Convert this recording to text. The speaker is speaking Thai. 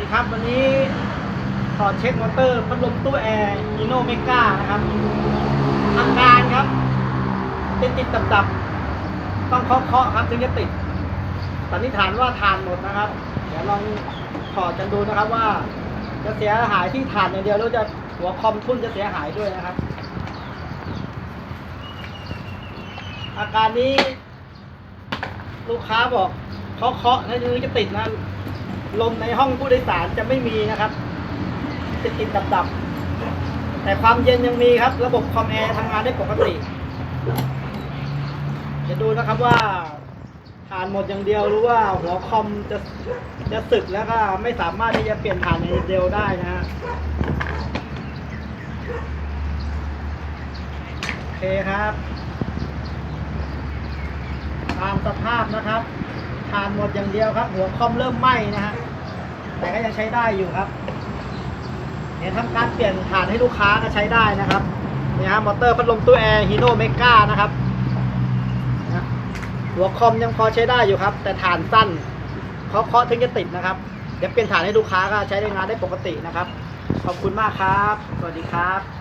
ดีครับวันนี้ถอดเช็คมอเตอร์พัดลมตู้แอร์ฮีโนเมกานะครับอาการครับ ติดติดดับดับต้องเคาะเคาะครับถึงจะติดสันนิษฐานว่าทานหมดนะครับ เดี๋ยวลองถอดกันดูนะครับว่า จะเสียหายที่ฐานอย่างเดียวหรือจะหัวคอมทุ่นจะเสียหายด้วยนะครับ อาการนี้ ลูกค้าบอกเคาะเคาะแล้วถึงจะติดนะ ลมในห้องผู้โดยสารจะไม่มีนะครับติดติดดับๆแต่ความเย็นยังมีครับ ระบบคอมแอร์ทำงานได้ปกติจะดูนะครับว่าฐานหมดอย่างเดียวหรือว่าหัวคอมจะจะสึกแล้วก็ไม่สามารถที่จะเปลี่ยนฐานอย่างเดียวได้นะฮะโอเคครับ ตามสภาพนะครับ ฐานหมดอย่างเดียวครับหัวคอมเริ่มไหม้นะฮะแต่ก็ยังใช้ได้อยู่ครับเดี๋ยทำการเปลี่ยนฐานให้ลูกค้าก็ใช้ได้นะครับเนี่ยฮะมอเตอร์พัดลมตู้แอร์ฮีโน่เมก้านะครับหัวคอมยังพอใช้ได้อยู่ครับ แต่ฐานสั้นเคาะเคาะถึงจะติดนะครับ เดี๋ยวเปลี่ยนฐานให้ลูกค้าก็ใช้ได้งานได้ปกตินะครับ ขอบคุณมากครับ สวัสดีครับ